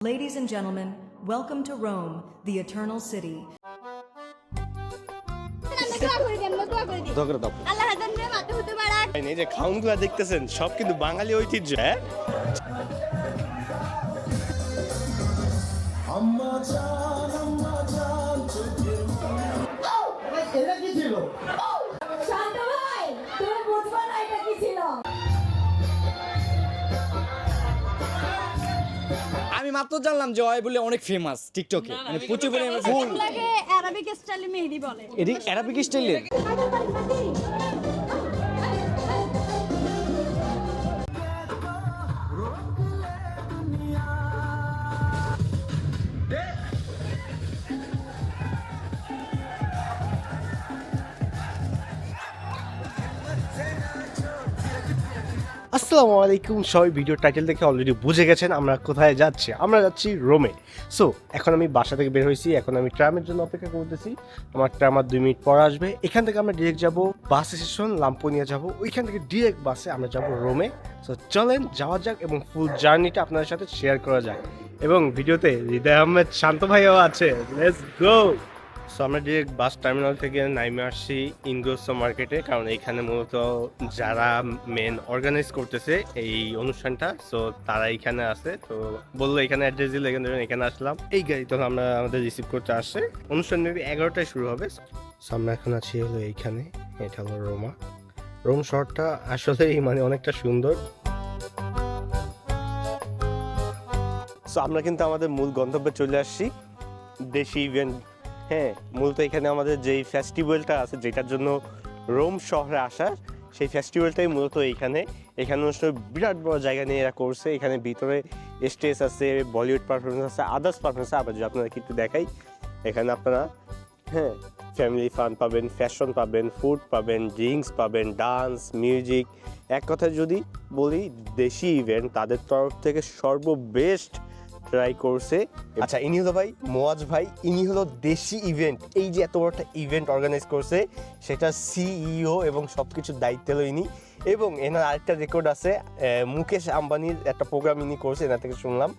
Ladies and gentlemen, welcome to Rome, the eternal city. এই যে খাউনগুলো দেখতেছেন সব কিন্তু বাঙালি ঐতিহ্য হ্যাঁ শান্ত আমি মাত্র জানলাম যে অয় বলে অনেক ফেমাস টিকটকে মানে প্রচুর পরিমাণে ফুল লাগে অ্যারাবিক স্টাইলে মেহেদি বলে। এটি অ্যারাবিক স্টাইলের আসসালামু আলাইকুম। সবাই ভিডিও টাইটেল দেখে অলরেডি বুঝে গেছেন আমরা কোথায় যাচ্ছি। আমরা যাচ্ছি রোমে সো এখন আমি বাসা থেকে বের হয়েছি, এখন আমি ট্রামের জন্য অপেক্ষা করতেছি। আমার ট্রাম আর দুই মিনিট পর আসবে। এখান থেকে আমরা ডিরেক্ট যাব বাস স্টেশন লাম্পোনিয়া যাব। ওইখান থেকে ডিরেক্ট বাসে আমরা যাব রোমে সো চলেন, যাওয়া যাক এবং ফুল জার্নিটা আপনাদের সাথে শেয়ার করা যাক। এবং ভিডিওতে হৃদয় আহমেদ শান্ত ভাইও আছে। লেটস গো সো আমরা ডিরেক্ট বাস টার্মিনাল থেকে নাইমে আসছি ইনগ্রোসো মার্কেটে, কারণ এখানে মূলত যারা মেন অর্গানাইজ করতেছে এই অনুষ্ঠানটা সো তারা এখানে আছে। তো বলল এখানে অ্যাড্রেস দিল, এখানে এখানে আসলাম। এই গাড়ি তখন আমরা আমাদের রিসিভ করতে আসছে। অনুষ্ঠান মেবি এগারোটায় শুরু হবে। সো আমরা এখন আছি হলো এইখানে, এটা হলো রোমা রোম শহরটা আসলেই মানে অনেকটা সুন্দর। সো আমরা কিন্তু আমাদের মূল গন্তব্যে চলে আসছি। দেশি ইভেন্ট হ্যাঁ মূলত এখানে আমাদের যেই ফেস্টিভ্যালটা আছে, যেটার জন্য রোম শহরে আসা, সেই ফেস্টিভ্যালটাই মূলত এইখানে এখানে অনুষ্ঠানে বিরাট বড় জায়গা নিয়ে এরা করছে। এখানে ভিতরে স্টেজ আছে বলিউড পারফরমেন্স আছে আদার্স পারফরমেন্স আবার যদি আপনারা একটু দেখাই, এখানে আপনারা হ্যাঁ ফ্যামিলি ফান পাবেন ফ্যাশন পাবেন ফুড পাবেন ড্রিঙ্কস পাবেন ডান্স মিউজিক এক কথায় যদি বলি, দেশি ইভেন্ট তাদের তরফ থেকে সর্ববেস্ট ট্রাই করছে। আচ্ছা ইনি হলো ভাই মোয়াজ ভাই ইনি হলো দেশি ইভেন্ট এই যে এত বড় একটা ইভেন্ট অর্গানাইজ করছে সেটা সিইও এবং সব কিছুর দায়িত্ব হলো ইনি। এবং এনার আরেকটা রেকর্ড আছে মুকেশ আম্বানির একটা প্রোগ্রাম ইনি করছে এনার থেকে শুনলাম।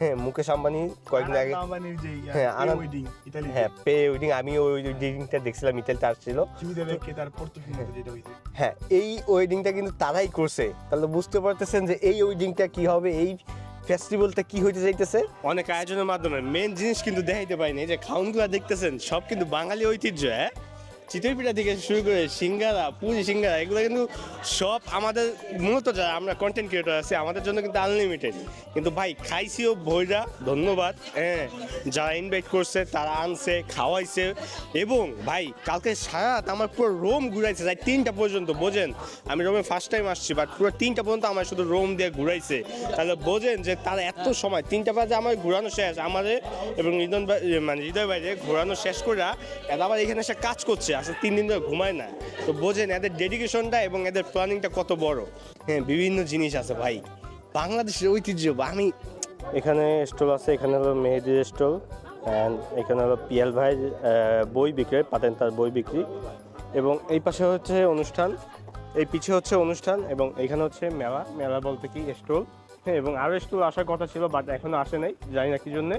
হ্যাঁ মুকেশ আম্বানি কয়েকদিন আগে হ্যাঁ, হ্যাঁ পে ওয়েডিং আমি ওই ওয়েডিংটা দেখছিলাম ইতালিতে আসছিল। হ্যাঁ। এই ওয়েডিংটা কিন্তু তারাই করছে। তাহলে বুঝতে পারতেছেন যে এই ওয়েডিংটা কি হবে এই ফেস্টিভ্যালটা কি হইতে যাইতেছে? অনেক আয়োজনের মাধ্যমে। মেন জিনিস কিন্তু দেখাইতে পারিনি যে খাউনগুলা দেখতেছেন, সব কিন্তু বাঙালি ঐতিহ্য হ্যাঁ? চিতই পিঠা থেকে শুরু করে সিঙ্গারা পুরি সিঙ্গারা, এগুলো কিন্তু সব আমাদের মূলত যারা আমরা কন্টেন্ট ক্রিয়েটর আছি, আমাদের জন্য কিন্তু আনলিমিটেড কিন্তু ভাই খাইছিও ভৈরা, ধন্যবাদ। হ্যাঁ যারা ইনভাইট করছে, তারা আনছে, খাওয়াইছে। এবং ভাই, কালকে সারা আমার পুরো রোম ঘুরাইছে যাই তিনটা পর্যন্ত, বোঝেন? আমি রোমে ফার্স্ট টাইম আসছি বাট পুরো তিনটা পর্যন্ত আমার শুধু রোম দিয়ে ঘুরাইছে। তাহলে বোঝেন যে তারা এত সময়, তিনটা বাজে আমার ঘোরানো শেষ, আমাদের এবং হৃদয় মানে হৃদয় বাইরে ঘোরানো শেষ করে এরা আবার এখানে এসে কাজ করছে। আসলে তিন দিন ধরে ঘুমায় না। তো বোঝেন এদের ডেডিকেশনটা এবং এদের প্ল্যানিংটা কত বড়। হ্যাঁ বিভিন্ন জিনিস আছে ভাই। বাংলাদেশের ঐতিহ্য আমি এখানে স্টল আছে, এখানে হলো মেহেদির স্টল অ্যান্ড এখানে হলো পিয়াল ভাই বই বিক্রি পাতেন তার বই বিক্রি। এবং এই পাশে হচ্ছে অনুষ্ঠান, এই পিছে হচ্ছে অনুষ্ঠান এবং এখানে হচ্ছে মেলা মেলা বলতে কি স্টল হ্যাঁ এবং আরও স্টল আসার কথা ছিল বাট এখনও আসে নাই, জানি না কি জন্যে।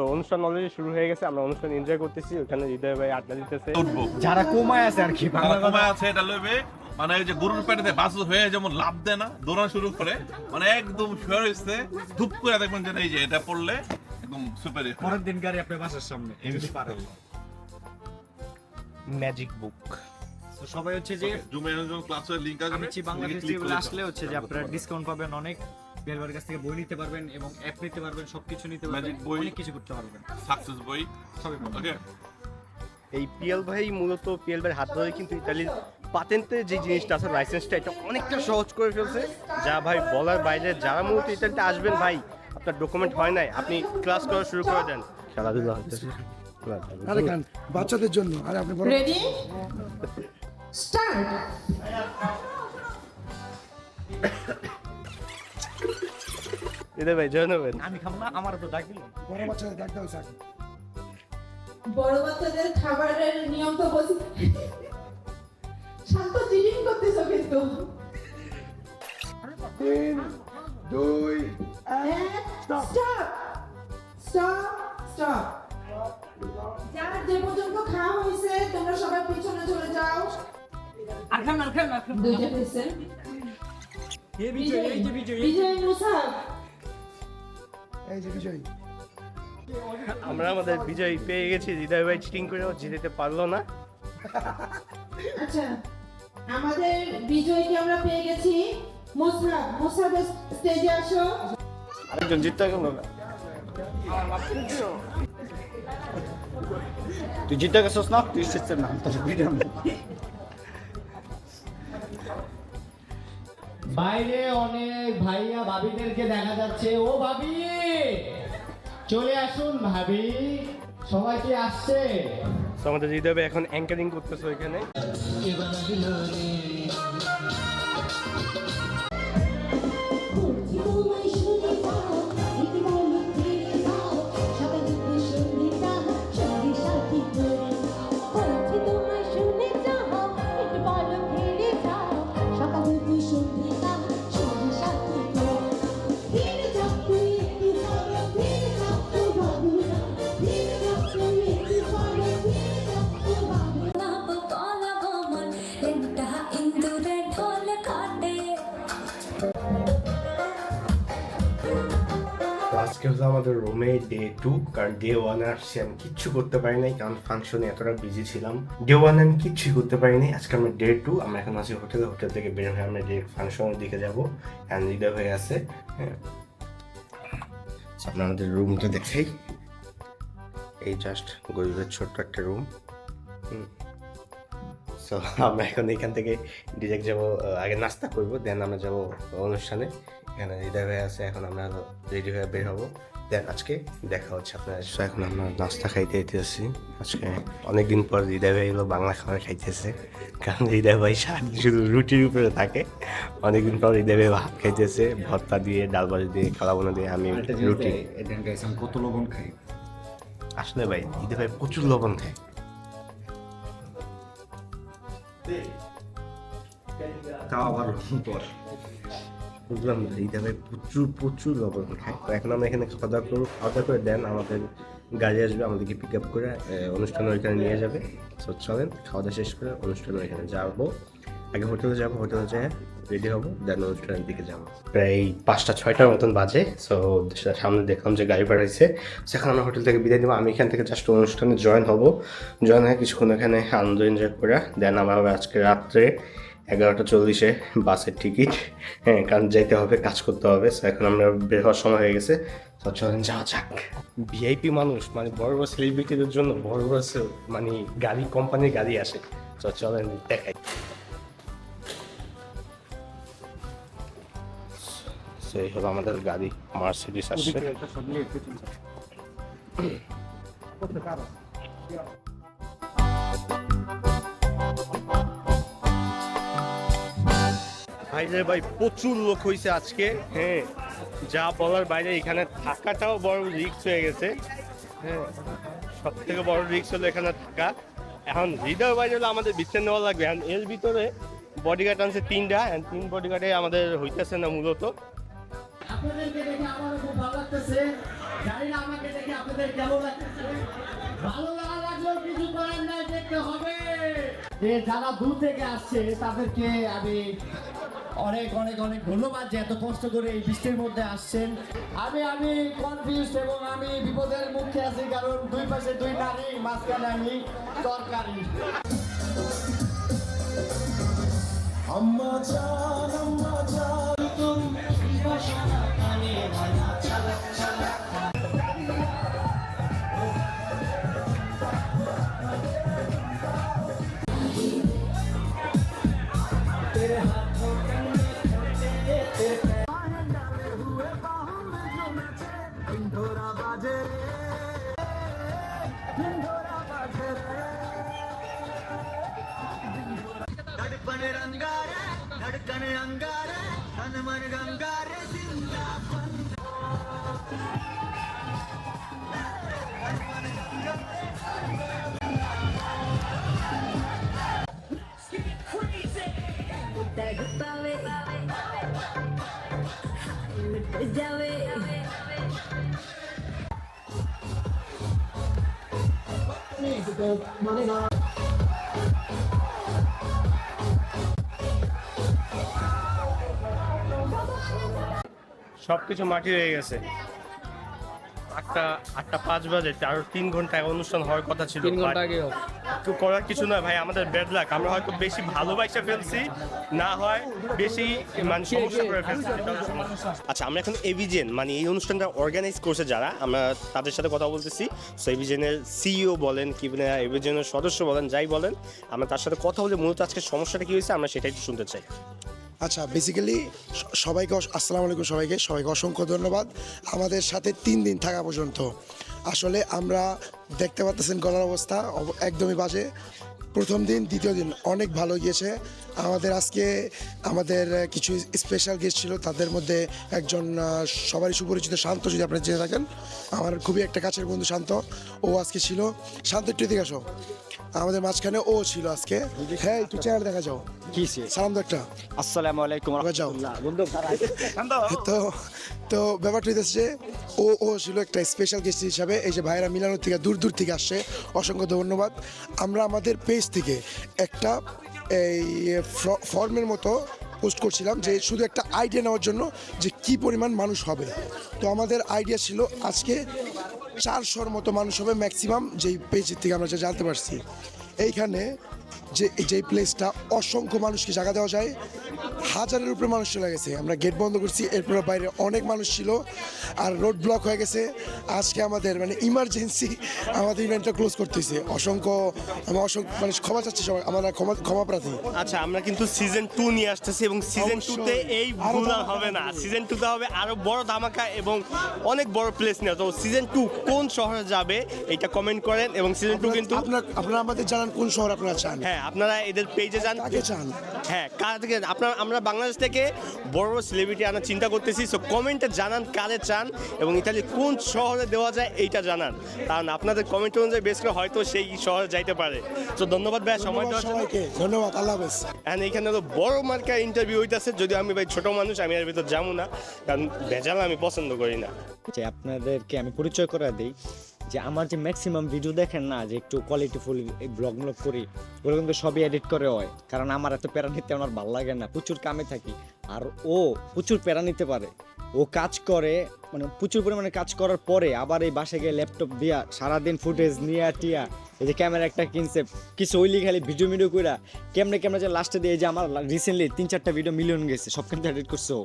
তো অনুষ্ঠান অলরেডি শুরু হয়ে গেছে আমরা অনুষ্ঠান এনজয় করতেছি ওখানে হৃদয় ভাই আড্ডা দিতেছে। যারা কোমায় আছে আর কি কমায় আছে এটা লইবে। মানে ওই যে গরুর পেটেতে বাছুর হয়ে যেমন লাভ দেয় না দৌড়ানো শুরু করে মানে একদম শুয়ে রয়েছে ধূপ করে দেখবেন যে এই যে এটা পড়লে একদম সুপার পরের দিন গাড়ি আপনার বাসার সামনে ম্যাজিক বুক তো সবাই হচ্ছে যে জুমে ক্লাসের লিংক আছে। আমি চি বাংলা আসলে হচ্ছে যে আপনারা ডিসকাউন্ট পাবেন অনেক। বেলবার কাছ থেকে বই নিতে পারবেন এবং অ্যাপ নিতে পারবেন সবকিছু নিতে পারবেন বই। অনেক কিছু করতে পারবেন। সাকসেস বই সবই ওকে এই পিএল ভাই মূলত পিএল ভাই হাত ধরে কিন্তু ইতালির পাতেন্টে যে জিনিসটা আছে লাইসেন্সটা এটা অনেকটা সহজ করে ফেলছে। যা ভাই বলার বাইরে যারা মূলত ইতালিতে আসবেন ভাই আপনার ডকুমেন্ট হয় নাই আপনি ক্লাস করা শুরু করে দেন। খেলাধুলা হচ্ছে আরে গান বাচ্চাদের জন্য আরে আপনি বড় রেডি স্টার্ট হৃদয় ভাই জয় নেবেন আমি খাব না আমার তো ডাকিল বড় বাচ্চাদের ডাকতে হয়েছে আগে বড় বাচ্চাদের খাবারের নিয়ম তো বলছি। শান্ত চিটিং করতেছো কিন্তু। তিন দুই স্টার্ট স্টপ যার যে পর্যন্ত খাওয়া হয়েছে তোমরা সবাই পিছনে চলে যাও। দুইটা হয়েছে। বিজয়? মুসাফ এই যে বিজয়। আমরা আমাদের বিজয় পেয়ে গেছি হৃদয় ভাই চিটিং করেও জিতে পারল না। আচ্ছা আমাদের বিজয়কে আমরা পেয়ে গেছি। মুসাফ মুসাফ স্টেজে আসো। আরেকজন জিততে গেল না? তুই জিতে গেছিস না? তুই শিখছিস না বাইরে অনেক ভাইয়া ভাবিদেরকে দেখা যাচ্ছে। ও ভাবি চলে আসুন ভাবি। সবাই কি আসছে? তোমাদের হৃদয় এখন অ্যাঙ্কারিং করতেছে ওইখানে। টু কারণ ডে ওয়ানে আসছি আমি কিচ্ছু করতে পারি নাই, কারণ ফাংশনে এতটা বিজি ছিলাম। ডে ওয়ান আমি কিচ্ছু করতে পারিনি আজকে আমরা ডে টু আমরা এখন আছি হোটেলে হোটেল থেকে বের হয়ে আমরা ডে ফাংশনের দিকে যাব অ্যান্ড হৃদয় হয়ে আছে। হ্যাঁ। আমরা আমাদের রুমটা দেখাই। এই জাস্ট গরিবের ছোট্ট একটা রুম সো আমরা এখন এখান থেকে ডিরেক্ট যাব আগে নাস্তা করব দেন আমরা যাব অনুষ্ঠানে। এখানে হৃদয় হয়ে আছে, এখন আমরা রেডি হয়ে বের হব। দেন আজকে দেখা হচ্ছে আপনার এখন আমরা নাস্তা খাইতে যেতেছি আজকে অনেকদিন পর হৃদয় ভাই এলো বাংলা খাবার খাইতেছে কারণ হৃদয় ভাই সারাদিন শুধু রুটির উপরে থাকে অনেকদিন পর হৃদয় ভাই ভাত খাইতেছে ভর্তা দিয়ে ডাল বাজি দিয়ে কালাবোনা দিয়ে আমি রুটি কত লবণ খাই আসলে ভাই হৃদয় ভাই প্রচুর লবণ খায় তাও আবার পর বুঝলাম না ভাই প্রচুর প্রচুর লবণ খায়। তো এখন আমরা এখানে খাওয়া দাওয়া করব। খাওয়া দাওয়া করে দেন আমাদের গাড়ি আসবে, আমাদেরকে পিক আপ করে অনুষ্ঠানে ওইখানে নিয়ে যাবে। তো চলেন, খাওয়া দাওয়া শেষ করে অনুষ্ঠানে ওইখানে যাব। আগে হোটেলে যাব, হোটেলে যেয়ে রেডি হব দেন অনুষ্ঠানের দিকে যাব। প্রায় পাঁচটা, ছয়টার মতন বাজে সো, সামনে দেখলাম যে গাড়ি বাড়াইছে সেখানে আমরা হোটেল থেকে বিদায় নেব। আমি এখান থেকে জাস্ট অনুষ্ঠানে জয়েন হব। জয়েন হয়ে কিছুক্ষণ এখানে আনন্দ এনজয় করে দেন আমার আজকে রাত্রে এগারোটা চল্লিশে বাসের টিকিট। হ্যাঁ কারণ যেতে হবে কাজ করতে হবে। এখন আমরা বের হওয়ার সময় হয়ে গেছে। তো চলেন যাওয়া যাক। ভিআইপি মানুষ মানে বড় বড় সেলিব্রিটিদের জন্য বড় বড় মানে গাড়ি কোম্পানির গাড়ি আসে। তো চলেন দেখাই। এই হলো আমাদের গাড়ি মার্সিডিস আসছে। ভাই রে ভাই প্রচুর লোক হয়েছে আজকে। হ্যাঁ। যা বলার বাইরে এখানে থাকাটাও বড় রিক্স হয়ে গেছে। হ্যাঁ। সব থেকে বড় রিক্স হলো এখানে থাকা। এখন হৃদয় বাইরে হলে আমাদের বিশ্রাম নেওয়া লাগবে। এখন এর ভিতরে বডিগার্ড আনছে তিনটা। তিন বডিগার্ডে আমাদের হইতেছে না মূলত। আপনাদেরকে দেখে আমারও খুব ভালো লাগতেছে। জানি না আমাকে দেখে আপনাদের কেমন লাগতেছে। ভালো লাগা লাগলেও কিছু করার নাই দেখতে হবে। যে যারা দূর থেকে আসছে তাদেরকে আমি অনেক অনেক অনেক ধন্যবাদ যে এত কষ্ট করে এই বৃষ্টির মধ্যে আসছেন। আমি আমি কনফিউজ এবং আমি বিপদের মুখে আছি কারণ দুই পাশে দুই নারী মাঝখানে আমি তরকারি। আম্মা চান আম্মা চান। তুমি বাসনা কানে বাজা সবকিছু মাটি হয়ে গেছে। আটটা আটটা পাঁচ বাজে, আরও তিন ঘণ্টা অনুষ্ঠান হওয়ার কথা ছিল। তিন ঘণ্টা আগে করার কিছু নয় ভাই আমাদের ব্যাড লাক আমরা হয়তো বেশি ভালোবাসা ফেলছি না হয় বেশি মানে সমস্যা করে ফেলছি। আচ্ছা আমরা এখন এভিজেন মানে এই অনুষ্ঠানটা অর্গানাইজ করছে যারা আমরা তাদের সাথে কথা বলতেছি। সো এভিজেনের সিইও বলেন কি এভিজেনের সদস্য বলেন যাই বলেন আমরা তার সাথে কথা বলে মূলত আজকে সমস্যাটা কি হয়েছে আমরা সেটাই একটু শুনতে চাই। আচ্ছা বেসিক্যালি সবাইকে আসসালামু আলাইকুম সবাইকে সবাইকে অসংখ্য ধন্যবাদ। আমাদের সাথে তিন দিন থাকা পর্যন্ত। আসলে আমরা দেখতে পাচ্ছেন গলার অবস্থা, অব- একদমই বাজে। প্রথম দিন, দ্বিতীয় দিন অনেক ভালো গিয়েছে। আমাদের আজকে আমাদের কিছু স্পেশাল গেস্ট ছিল, তাদের মধ্যে একজন সবারই সুপরিচিত শান্ত, যদি আপনারা জেনে থাকেন। আমার খুবই একটা কাছের বন্ধু শান্ত, ও আজকে ছিল। শান্ত, একটু এদিকে আসো। আমাদের মাঝখানে ও ছিল আজকে। হ্যাঁ একটু চেহারা দেখা যাও। কি সালাম একটা আসসালামু আলাইকুম যাও। তো তো ব্যাপারটা হইতেছে যে ও ও ছিল একটা স্পেশাল গেস্ট হিসাবে এই যে ভাইরা মিলানোর থেকে দূর দূর থেকে আসছে। অসংখ্য ধন্যবাদ। আমরা আমাদের পেজ থেকে একটা এই ফর্মের মতো পোস্ট করছিলাম যে শুধু একটা আইডিয়া নেওয়ার জন্য যে কি পরিমাণ মানুষ হবে। তো আমাদের আইডিয়া ছিল আজকে চারশোর মতো মানুষ হবে ম্যাক্সিমাম যেই পেজের থেকে আমরা জানতে পারছি। এইখানে যে, যেই প্লেসটা অসংখ্য মানুষকে জায়গা দেওয়া যায়। হাজারের উপরে মানুষ চলে গেছে। আমরা গেট বন্ধ করছি এরপর বাইরে অনেক মানুষ ছিল আর রোড ব্লক হয়ে গেছে। আজকে আমাদের মানে ইমার্জেন্সি আমাদের ইভেন্টটা ক্লোজ করতেছে। অসংখ্য আমি অসংখ্য মানে ক্ষমা চাচ্ছি সবাই আমরা ক্ষমা ক্ষমা প্রার্থী। আচ্ছা আমরা কিন্তু সিজন টু নিয়ে আসতেছি এবং সিজন। টুতে এই ভুল হবে না। সিজন টুতে হবে আরও বড় ধামাকা এবং অনেক বড় প্লেস নিয়ে তো সিজন টু কোন শহরে যাবে এটা কমেন্ট করেন এবং সিজন টু কিন্তু আপনার আপনারা আমাদের জানান কোন শহর আপনারা চান। হ্যাঁ আপনারা এদের পেজে যান। চান? হ্যাঁ কার থেকে আপনার আমরা বাংলাদেশ থেকে বড় বড় সেলিব্রিটি আনার চিন্তা করতেছি। সো কমেন্টে জানান কারে চান এবং ইতালি কোন শহরে দেওয়া যায় এইটা জানান। কারণ আপনাদের কমেন্ট অনুযায়ী বেশ করে হয়তো সেই শহরে যাইতে পারে। তো ধন্যবাদ ভাই সময় ধন্যবাদ দেওয়ার জন্য। ধন্যবাদ আল্লাহ হাফেজ। এন্ড এখানে তো বড় মার্কা ইন্টারভিউ হইতেছে। যদি আমি ভাই ছোট মানুষ আমি এর ভিতর যাব না। কারণ ভেজাল আমি পছন্দ করি না। যে আপনাদেরকে আমি পরিচয় করে দিই যে আমার যে ম্যাক্সিমাম ভিডিও দেখেন না, যে একটু কোয়ালিটিফুল ব্লগ ব্লগ করি, ওগুলো কিন্তু সবই এডিট করে হয়। কারণ আমার এত প্যারা নিতে আমার ভালো লাগে না, প্রচুর কামে থাকি। আর ও প্রচুর প্যারা নিতে পারে। ও কাজ করে মানে প্রচুর পরিমাণে কাজ করার পরে আবার এই বাসায় গিয়ে ল্যাপটপ দিয়া সারাদিন ফুটেজ নিয়ে টিয়া, এই যে ক্যামেরা একটা কিনছে, কিছু ওইলি খালি ভিডিও মিডিও কইরা, কেমনে কেমনে যে লাস্টে দিয়ে যে আমার রিসেন্টলি তিন চারটা ভিডিও মিলিয়ন গেছে, সব কিন্তু এডিট করছে ও।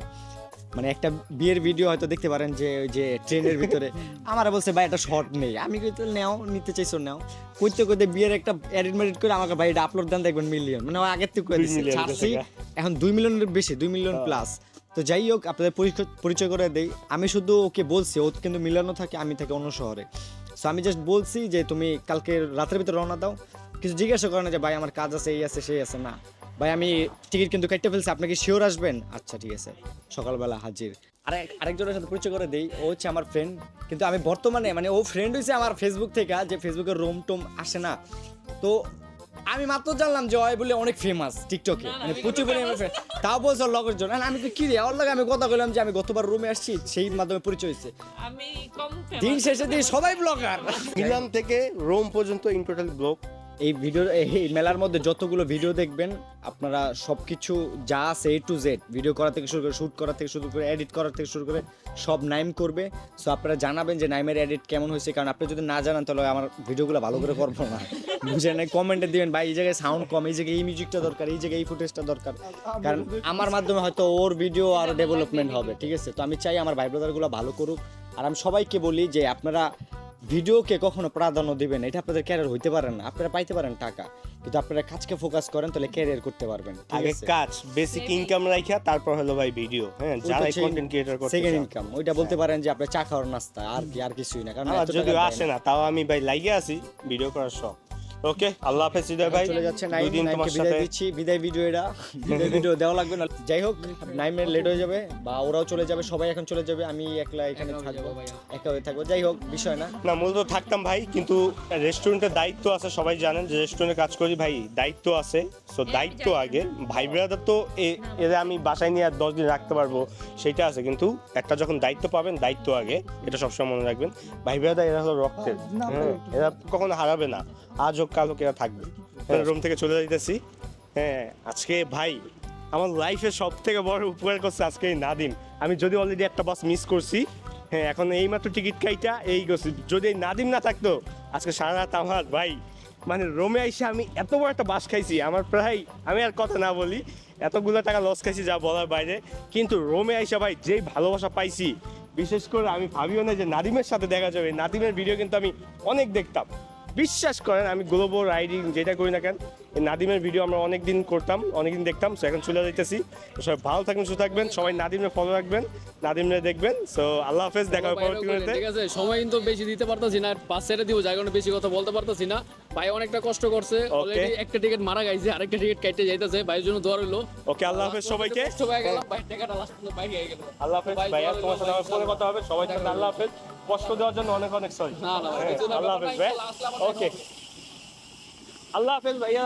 মানে একটা বিয়ের ভিডিও হয়তো দেখতে পারেন যে ওই যে ট্রেনের ভিতরে। আমার বলছে ভাই একটা শর্ট নেই। আমি কইতে নেও নিতে চাইছো নাও। কইতে কইতে বিয়ের একটা এডিট মেডিট করে আমাকে ভাই এটা আপলোড দেন দেখবেন মিলিয়ন মানে আগের থেকে করে দিচ্ছে ছাড়ছি। এখন দুই মিলিয়নের বেশি দুই মিলিয়ন প্লাস তো যাই হোক আপনাদের পরিচয়- পরিচয় করে দেই। আমি শুধু ওকে বলছি ও কিন্তু মিলানো থাকে আমি থাকি অন্য শহরে। সো আমি জাস্ট বলছি যে তুমি কালকে রাতের ভিতরে রওনা দাও। কিছু জিজ্ঞাসা করে না যে ভাই আমার কাজ আছে এই আছে সেই আছে। না। ভাই আমি টিকিট কিন্তু কেটে ফেলছি আপনি কি শিওর আসবেন? আচ্ছা ঠিক আছে। সকালবেলা হাজির। আরেক আরেকজনের সাথে পরিচয় করে দেই ও হচ্ছে আমার ফ্রেন্ড কিন্তু আমি বর্তমানে মানে ও ফ্রেন্ড হয়েছে আমার ফেসবুক থেকে যে ফেসবুকের রোম টোম আসে না। তো আমি মাত্র জানলাম যে ওই বলে অনেক ফেমাস টিকটকে মানে প্রচুর পরিমাণে। তাও বলছে লগের জন্য। আমি তো কি রে ওর লগে আমি কথা বললাম যে আমি গতবার রুমে আসছি সেই মাধ্যমে পরিচয় হয়েছে আমি কম দিন শেষে দিয়ে সবাই ব্লগার মিলান থেকে রোম পর্যন্ত ইন টোটাল ব্লগ এই ভিডিও এই মেলার মধ্যে যতগুলো ভিডিও দেখবেন, আপনারা সব কিছু যা আছে এ টু জেড ভিডিও করা থেকে শুরু করে শ্যুট করা থেকে শুরু করে এডিট করা থেকে শুরু করে, সব নাইম করবে। সো আপনারা জানাবেন যে নাইমের এডিট কেমন হয়েছে, কারণ আপনি যদি না জানান, তাহলে আমার ভিডিওগুলো ভালো করে করব না। বুঝেন কমেন্টে দিবেন, ভাই, এই জায়গায় সাউন্ড কম, এই জায়গায় এই মিউজিকটা দরকার, এই জায়গায় এই ফুটেজটা দরকার। কারণ আমার মাধ্যমে হয়তো ওর ভিডিও আরও ডেভেলপমেন্ট হবে, ঠিক আছে? তো আমি চাই আমার ভাই ব্রাদারগুলো ভালো করুক। আর আমি সবাইকে বলি যে আপনারা ভিডিওকে কখনো প্রাধান্য দিবেন এটা আপনাদের ক্যারিয়ার হইতে পারেন না। আপনারা পাইতে পারেন টাকা। কিন্তু আপনারা কাজকে ফোকাস করেন তাহলে ক্যারিয়ার করতে পারবেন। আগে কাজ বেসিক ইনকাম রাখা তারপর হলো ভাই ভিডিও হ্যাঁ যারা কন্টেন্ট ক্রিয়েটর করতে সেকেন্ড ইনকাম ওইটা বলতে পারেন যে আপনি চা খাওয়ার নাস্তা আর কি আর কিছুই না। কারণ টাকা আসে না তাও আমি ভাই লাগিয়ে আছি। ভিডিও করার শখ। ওকে আল্লাহ হাফেজ হৃদয় ভাই। চলে যাচ্ছে দুই নাইম। নাইমকে তোমার বিদায় দিচ্ছি। বিদায় ভিডিও এটা বিদায় ভিডিও দেওয়া লাগবে না। যাই হোক নাইমের লেট হয়ে যাবে বা ওরাও চলে যাবে। সবাই এখন চলে যাবে। আমি একলা এখানে থাকব। একা হয়ে থাকব। যাই হোক বিষয় না। না মূলত থাকতাম ভাই কিন্তু রেস্টুরেন্টের দায়িত্ব আছে সবাই জানেন যে রেস্টুরেন্টে কাজ করি ভাই দায়িত্ব আছে। সো দায়িত্ব আগে। ভাই ব্রাদার তো এ- এরা আমি বাসায় নিয়ে আর দশ দিন রাখতে পারব সেটা আছে। কিন্তু একটা যখন দায়িত্ব পাবেন দায়িত্ব আগে। এটা সবসময় মনে রাখবেন। ভাই ব্রাদার এরা হলো রক্তের। হ্যাঁ এরা কখনো হারাবে না। আজ হোক কাল হোক এরা থাকবে রুম থেকে চলে যাইতেছি। হ্যাঁ আজকে ভাই আমার লাইফের সব থেকে বড় উপকার করছে আজকে এই নাদিম। আমি যদি অলরেডি একটা বাস মিস করছি হ্যাঁ এখন এইমাত্র টিকিট কাইটা এই করছি। যদি এই নাদিম না থাকতো আজকে সারা রাত আমার ভাই মানে রোমে এসে আমি এত বড় একটা বাস খাইছি আমার প্রায় আমি আর কথা না বলি এতগুলো টাকা লস খাইছি যা বলার বাইরে। কিন্তু রোমে আইসা ভাই যেই ভালোবাসা পাইছি বিশেষ করে আমি ভাবিও না যে নাদিমের সাথে দেখা যাবে। নাদিমের ভিডিও কিন্তু আমি অনেক দেখতাম। বিশ্বাস করেন আমি গ্লোবো রাইডিং যেটা করি না কেন নাদিমের ভিডিও আমরা অনেক দিন করতাম অনেক দিন দেখতাম সো এখন চলে যাইতেছি। সবাই ভালো থাকবেন সুস্থ থাকবেন সবাই নাদিমের ফলো রাখবেন নাদিমরে দেখবেন সো আল্লাহ হাফেজ দেখা হবে পরবর্তী ভিডিওতে। ঠিক আছে সময় কিন্তু বেশি দিতে পারতাছি না পাস ছেড়ে দিব যার কারণে বেশি কথা বলতে পারতাছি না। ভাই অনেকটা কষ্ট করছে অলরেডি একটা টিকিট মারা গেছে আরেকটা টিকিট কাটতে যাইতেছে ভাইয়ের জন্য দোয়া রইল। ওকে আল্লাহ হাফেজ সবাইকে। কষ্ট হয়ে গেল ভাই টাকাটা লাস্ট পর্যন্ত বাইরে গেল। আল্লাহ হাফেজ ভাই, তোমার সাথে আমার ফোনে কথা হবে সবাই আল্লাহ হাফেজ। কষ্ট দেওয়ার জন্য অনেক অনেক সরি আল্লাহ হাফেজ ভাই, ওকে আল্লাহ হাফেজ ভাইয়া।